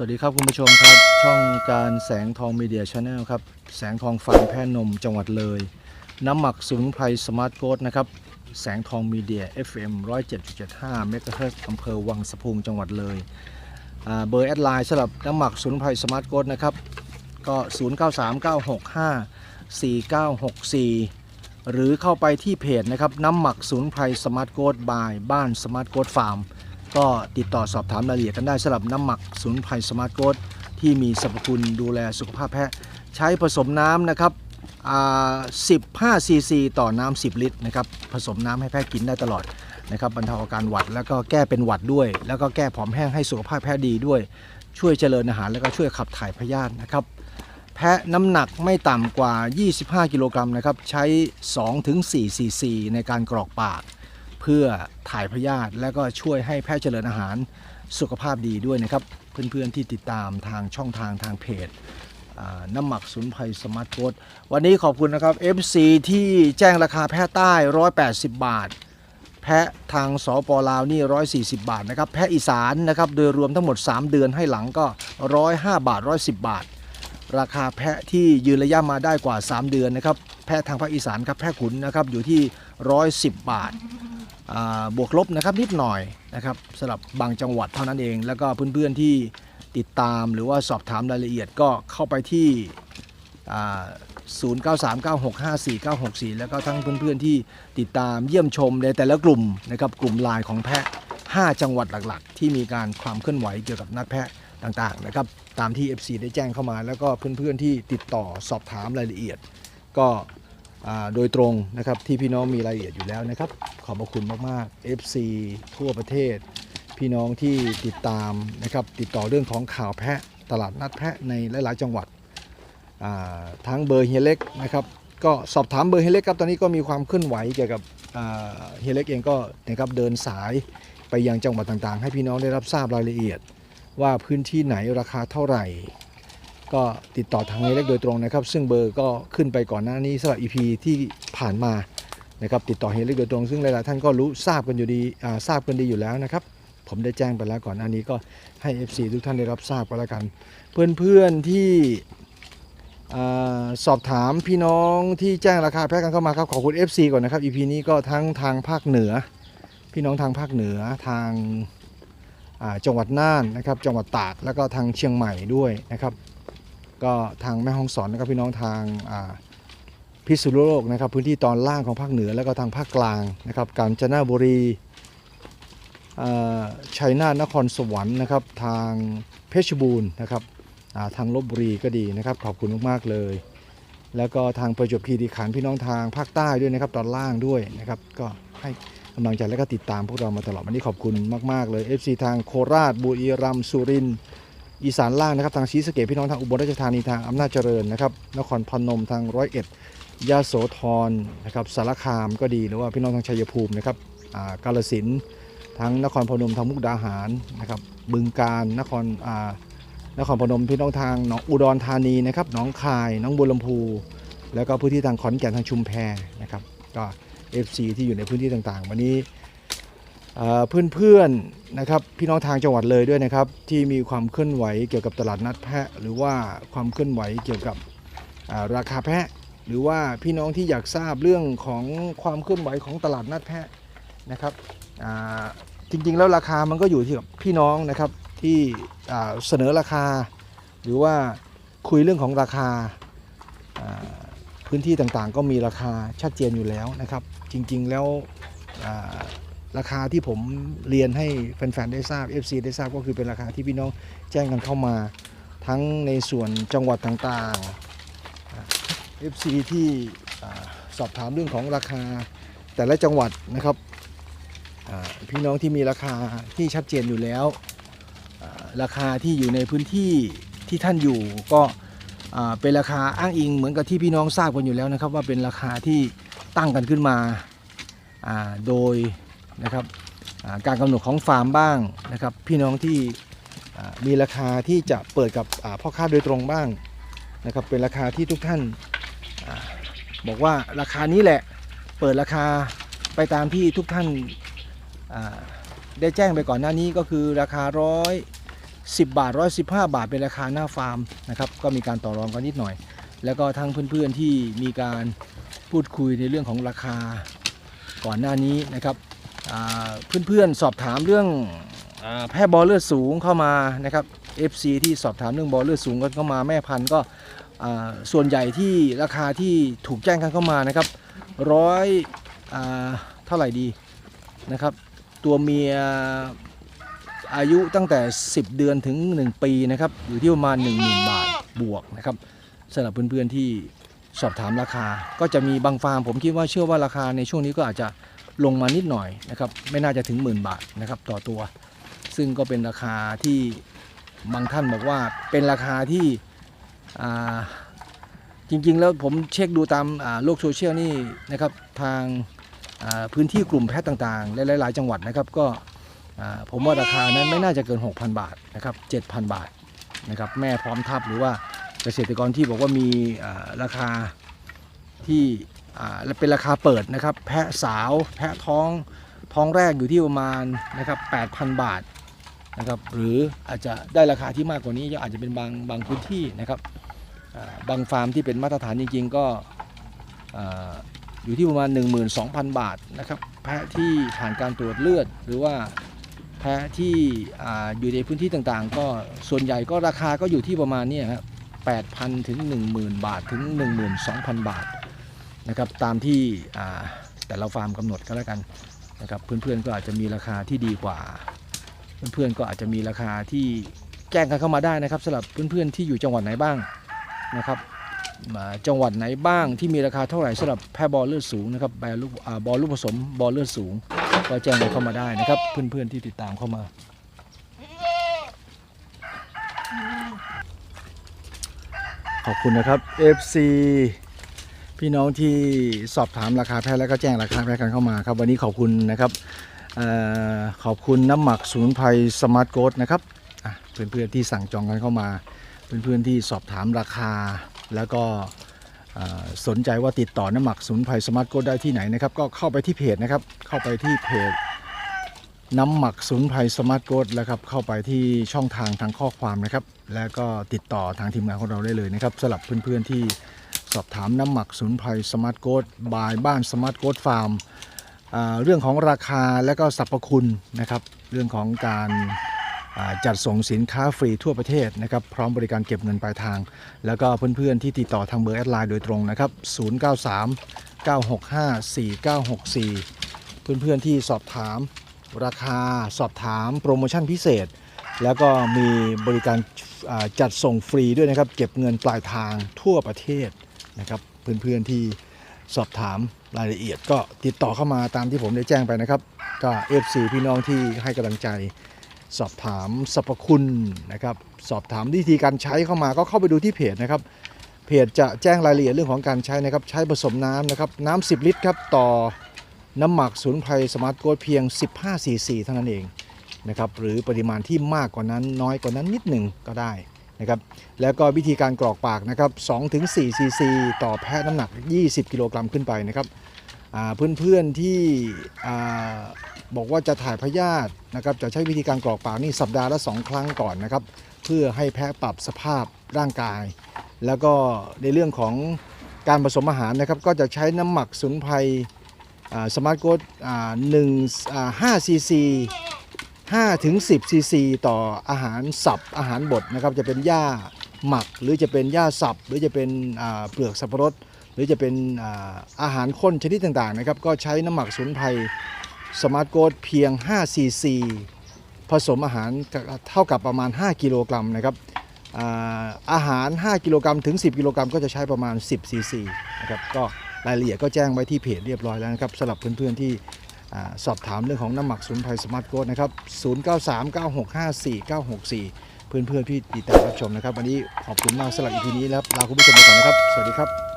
สวัสดีครับคุณผู้ชมครับ ช่องการแสงทองมีเดียชาแนลครับ แสงทองฟาร์มแพร่นมจังหวัดเลย น้ำหมักสมุนไพรสมาร์ทโกดนะครับ แสงทองมีเดีย FM 107.75เมกะเฮิรตซ์อำเภอวังสะพุงจังหวัดเลยเบอร์แอดไลน์สำหรับน้ำหมักสมุนไพรสมาร์ทโกดนะครับ ก็ 0939654964 หรือเข้าไปที่เพจนะครับน้ำหมักสมุนไพรสมาร์ทโกดบายบ้านสมาร์ทโกดฟาร์ม ก็ติดต่อสอบถามรายละเอียดกันได้สำหรับน้ำหมักสมุนไพรสมาร์ทโกดที่มีสรรพคุณดูแลสุขภาพแพะ ใช้ผสมน้ำนะครับ15ซีซีต่อน้ำ10 ลิตรนะครับผสมน้ำให้แพะกินได้ตลอดนะครับบรรเทาอาการหวัดแล้วก็แก้เป็นหวัดด้วย แล้วก็แก้ผอมแห้งให้สุขภาพแพะดีด้วย ช่วยเจริญอาหารแล้วก็ช่วยขับถ่ายพยาธินะครับแพะน้ำหนักไม่ต่ำกว่า 25 กิโลกรัมนะครับ ใช้ 2-4 ซีซีในการกรอกปาก เพื่อถ่ายพยาธิและก็ช่วยให้แพะเจริญอาหารสุขภาพดีด้วยนะครับ เพื่อนๆที่ติดตามทางช่องทางทางเพจน้ำหมักสุนไพรสมาร์ทโค้ดวันนี้ขอบคุณนะครับ FC ที่แจ้งราคาแพะใต้ 180 บาท แพะทางสปลาวนี่ 140 บาทนะครับแพะอีสานนะครับโดยรวมทั้งหมด 3 เดือนให้หลังก็ 105 บาท 110 บาท ราคาแพะที่ยืนระยะมาได้กว่า 3 เดือนนะครับแพะทางภาคอีสานครับแพะขุนนะครับอยู่ที่ 110 บาทอ่า บวกลบนะครับนิดหน่อยนะครับสำหรับบางจังหวัดเท่านั้นเอง แล้วก็เพื่อนๆที่ติดตามหรือว่าสอบถามรายละเอียดก็เข้าไปที่0939654964 แล้วก็ทั้งเพื่อนๆที่ติดตามเยี่ยมชมในแต่ละกลุ่มนะครับกลุ่มไลน์ของแพะ 5 จังหวัดหลักๆ ที่มีการความเคลื่อนไหวเกี่ยวกับนัดแพะต่างๆนะครับตามที่ FC ได้แจ้งเข้ามา แล้วก็เพื่อนๆที่ติดต่อสอบถามรายละเอียด ก็ โดยตรงนะครับที่พี่น้องมีรายละเอียดอยู่แล้วนะครับขอบพระคุณมากๆ FC ทั่วประเทศ พี่น้องที่ติดตามนะครับติดต่อเรื่องของข่าวแพะตลาดนัดแพะในหลาย ๆ จังหวัดทั้งเบอร์เฮียเล็กนะครับก็สอบถามเบอร์เฮียเล็กครับตอนนี้ก็มีความเคลื่อนไหวเกี่ยวกับเฮียเล็กเองก็นะครับเดินสายไปยังจังหวัดต่างๆ ให้พี่น้องได้รับทราบรายละเอียด ว่าพื้นที่ไหนราคาเท่าไหร่ ก็ติดต่อทางนี้เล็กโดยตรงนะครับ ซึ่งเบอร์ก็ขึ้นไปก่อนหน้านี้สำหรับ EP ที่ผ่านมานะครับติดต่อเฮเล็กโดยตรง ซึ่งหลายๆท่านก็รู้ทราบกันอยู่ดีทราบกันดีอยู่แล้วนะครับ ผมได้แจ้งไปแล้วก่อนหน้านี้ก็ให้ FC ทุกท่านได้รับทราบก็แล้วกัน เพื่อนๆที่สอบถามพี่น้องที่แจ้งราคาแพ็กกันเข้ามาครับขอบคุณ FC ก่อนนะครับ EP นี้ก็ทั้งทางภาคเหนือ พี่น้องทางภาคเหนือทางจังหวัดน่านนะครับ จังหวัดตากแล้วก็ทางเชียงใหม่ด้วยนะครับ ก็ทางแม่ฮ่องสอนนะครับพี่น้องทางพิษณุโลกนะครับ พื้นที่ตอนล่างของภาคเหนือแล้วก็ทางภาคกลางนะครับกาญจนบุรีอ่าชัยนาทนครสวรรค์นะครับ ทางเพชรบูรณ์นะครับอ่าทางลบบุรีก็ดีนะครับ ขอบคุณมากๆเลย แล้วก็ทางประจวบคีรีขันธ์พี่น้องทางภาคใต้ด้วยนะครับตอนล่างด้วยนะครับ ก็ให้กำลังใจและก็ติดตามพวกเรามาตลอดวันนี้ขอบคุณมาก ๆ เลย FC ทางโคราชบุรีรัมย์สุรินทร์ อีสานล่างนะครับทางศรีสเกดพี่น้องทางอุบลราชธานีทางอำนาจเจริญนะครับนครพนมทางร้อยเอ็ดยะโสธรนะครับสารคามก็ดีหรือว่าพี่น้องทางชัยภูมินะครับกาลสินทั้งนครพนมทางมุกดาหารนะครับบึงการนครนครพนมพี่น้องทางหนองอุดรธานีนะครับหนองคายหน้องบัวลำพู แล้วก็พื้นที่ทางขอนแก่นทางชุมแพนะครับก็ FC ที่อยู่ในพื้นที่ต่างๆ วันนี้ เพื่อนเพื่อนๆนะครับพี่น้องทางจังหวัดเลยด้วยนะครับ ที่มีความเคลื่อนไหวเกี่ยวกับตลาดนัดแพะ หรือว่าความเคลื่อนไหวเกี่ยวกับราคาแพะ หรือว่าพี่น้องที่อยากทราบเรื่องของความเคลื่อนไหวของตลาดนัดแพะนะครับจริงๆแล้วราคามันก็อยู่ที่กับพี่น้องนะครับที่เสนอราคา หรือว่าคุยเรื่องของราคาพื้นที่ต่างๆ ก็มีราคาชัดเจนอยู่แล้วนะครับ จริงๆแล้ว ราคาที่ผมเรียนให้แฟนๆได้ทราบ FC ได้ทราบก็คือเป็นราคาที่พี่น้องแจ้งกันเข้ามา ทั้งในส่วนจังหวัดต่างๆอ่า FC ที่สอบถามเรื่องของราคาแต่ละจังหวัดนะครับพี่น้องที่มีราคาที่ชัดเจนอยู่แล้ว ราคาที่อยู่ในพื้นที่ที่ท่านอยู่ก็เป็นราคาอ้างอิงเหมือนกับที่พี่น้องทราบกันอยู่แล้วนะครับ ว่าเป็นราคาที่ตั้งกันขึ้นมาโดย นะครับการกำหนดของฟาร์มบ้างนะครับ พี่น้องที่มีราคาที่จะเปิดกับพ่อค้าโดยตรงบ้างนะครับ เป็นราคาที่ทุกท่านอบอกว่าราคานี้แหละเปิดราคาไปตามที่ทุกท่านได้แจ้งไปก่อนหน้านี้ก็คือราคาร้อย10บาท115บาทเป็นราคาหน้าฟาร์มนะครับก็มีการต่อรองกันนิดหน่อย แล้วก็ทั้งเพื่อนๆที่มีการพูดคุยในเรื่องของราคาก่อนหน้านี้นะครับ เพื่อนๆสอบถามเรื่องอแพร่บอลเลือดสูงเข้ามานะครับ FC ที่สอบถามเรื่องบอลเลือดสูงกันเข้ามาแม่พันธุ์ก็ส่วนใหญ่ที่ราคาที่ถูกแจ้งกันเข้ามานะครับร้อยเท่าไหร่ดีนะครับ ตัวเมียอายุตั้งแต่ 10 เดือนถึง 1 ปีนะครับอยู่ที่ประมาณ 10,000 บาทบวกนะครับสำหรับเพื่อนๆที่สอบถามราคา ก็จะมีบางฟาร์มผมคิดว่าเชื่อว่าราคาในช่วงนี้ก็อาจจะ ลงมานิดหน่อยนะครับไม่น่าจะถึงหมื่นบาทนะครับต่อตัว ซึ่งก็เป็นราคาที่บางท่านบอกว่าเป็นราคาที่จริงๆ แล้วผมเช็คดูตามโลกโซเชียลนี่นะครับทางพื้นที่กลุ่มแพทย์ต่างๆหลายๆจังหวัดนะครับก็ผมว่าราคานั้นไม่น่าจะเกิน 6,000 บาทนะครับ7,000 บาทนะครับแม่พร้อมทับหรือว่าเกษตรกรที่บอกว่ามีราคาที่ และเป็นราคาเปิดนะครับ แพะสาวแพะท้องท้องแรกอยู่ที่ประมาณนะครับ8,000 บาทนะครับหรืออาจจะได้ราคาที่มากกว่านี้ก็อาจจะเป็นบางบางพื้นที่นะครับบางฟาร์มที่เป็นมาตรฐานจริงๆก็ออยู่ที่ประมาณ 12,000 บาทนะครับแพะที่ผ่านการตรวจเลือด หรือว่าแพะที่ออยู่ในพื้นที่ต่างๆ ก็ส่วนใหญ่ก็ราคาก็อยู่ที่ประมาณนี้ครับ8,000 ถึง 10,000 บาทถึง 12,000 บาท นะครับตามที่แต่ละฟาร์มกำหนดก็แล้วกันนะครับเพื่อนๆก็อาจจะมีราคาที่ดีกว่า เพื่อนๆก็อาจจะมีราคาที่แจ้งกันเข้ามาได้นะครับสำหรับเพื่อนๆที่อยู่จังหวัดไหนบ้างนะครับมาจังหวัดไหนบ้างที่มีราคาเท่าไหร่สำหรับแพะบอลเลือดสูงนะครับแบลูกอ่าบอลลูกผสมบอลเลือดสูง ก็แจ้งกันเข้ามาได้นะครับ เพื่อนๆที่ติดตามเข้ามา ขอบคุณนะครับ FC พี่น้องที่สอบถามราคาแพะแล้วก็แจ้งราคาแพะกันเข้ามาครับ วันนี้ขอบคุณนะครับออขอบคุณน้ำหมักสมุนไพรสมาร์ทโกดนะครับเพื่อนๆที่สั่งจองกันเข้ามา เพื่อนๆที่สอบถามราคา แล้วก็สนใจว่าติดต่อน้ำหมักสมุนไพรสมาร์ทโกดได้ที่ไหนนะครับ ก็เข้าไปที่เพจนะครับ เข้าไปที่เพจน้ำหมักสมุนไพรสมาร์ทโกดแล้วครับเข้าไปที่ช่องทางทางข้อความนะครับ แล้วก็ติดต่อทางทีมงานของเราได้เลยนะครับสำหรับเพื่อนๆที่ สอบถามน้ำหมักสมุนไพรสมาร์ทโกดบายบ้านสมาร์ทโกดฟาร์มเรื่องของราคาและก็สรรพคุณนะครับ เรื่องของการจัดส่งสินค้าฟรีทั่วประเทศนะครับ พร้อมบริการเก็บเงินปลายทาง แล้วก็เพื่อนๆที่ติดต่อทางเบอร์แอดไลน์โดยตรงนะครับ 093 965 4964 เพื่อนๆที่สอบถามราคาสอบถามโปรโมชั่นพิเศษ แล้วก็มีบริการจัดส่งฟรีด้วยนะครับ เก็บเงินปลายทางทั่วประเทศ นะครับเพื่อนๆที่สอบถามรายละเอียดก็ติดต่อเข้ามาตามที่ผมได้แจ้งไปนะครับ ก็ FC พี่น้องที่ให้กำลังใจ สอบถามสรรพคุณนะครับ สอบถามวิธีการใช้เข้ามาก็เข้าไปดูที่เพจนะครับ เพจจะแจ้งรายละเอียดเรื่องของการใช้นะครับ ใช้ผสมน้ำนะครับน้ำ10 ลิตรครับต่อน้ำหมักสมุนไพรสมาร์ทโกดเพียง 15ซีซีเท่านั้นเองนะครับหรือปริมาณที่มากกว่านั้นน้อยกว่านั้นนิดหนึ่งก็ได้ นะครับแล้วก็วิธีการกรอกปากนะครับ2-4ซีซีต่อแพะน้ำหนัก 20 กิโลกรัมขึ้นไปนะครับเพื่อนๆที่บอกว่าจะถ่ายพยาธินะครับจะใช้วิธีการกรอกปากนี่สัปดาห์ละ 2 ครั้งก่อนนะครับ เพื่อให้แพะปรับสภาพร่างกาย แล้วก็ในเรื่องของการผสมอาหารนะครับ ก็จะใช้น้ำหมักสุนไพรสมาร์ทโกดหนึ่งห้าซีซี 5ถึง10ซีซีต่ออาหารสับอาหารบดนะครับจะเป็นหญ้าหมักหรือจะเป็นหญ้าสับหรือจะเป็นเปลือกสับปะรด หรือจะเป็นอาหารข้นชนิดต่างๆนะครับก็ใช้น้ำหมักสมุนไพรสมาร์ทโกดเพียง5ซีซีผสมอาหารเท่ากับประมาณ 5 กิโลกรัมนะครับอาอาหาร 5 กิโลกรัมถึง 10 กิโลกรัมก็จะใช้ประมาณ 10ซีซีนะครับก็รายละเอียดก็แจ้งไว้ที่เพจเรียบร้อยแล้วนะครับสำหรับเพื่อนๆที่ สอบถามเรื่องของน้ำหมักสมุนไพรสมาร์ทโกดนะครับ 0939654964 เพื่อนๆที่ติดตามรับชมนะครับ วันนี้ขอบคุณมากสำหรับอีพีนี้แล้วลาคุณผู้ชมไปก่อนนะครับ สวัสดีครับ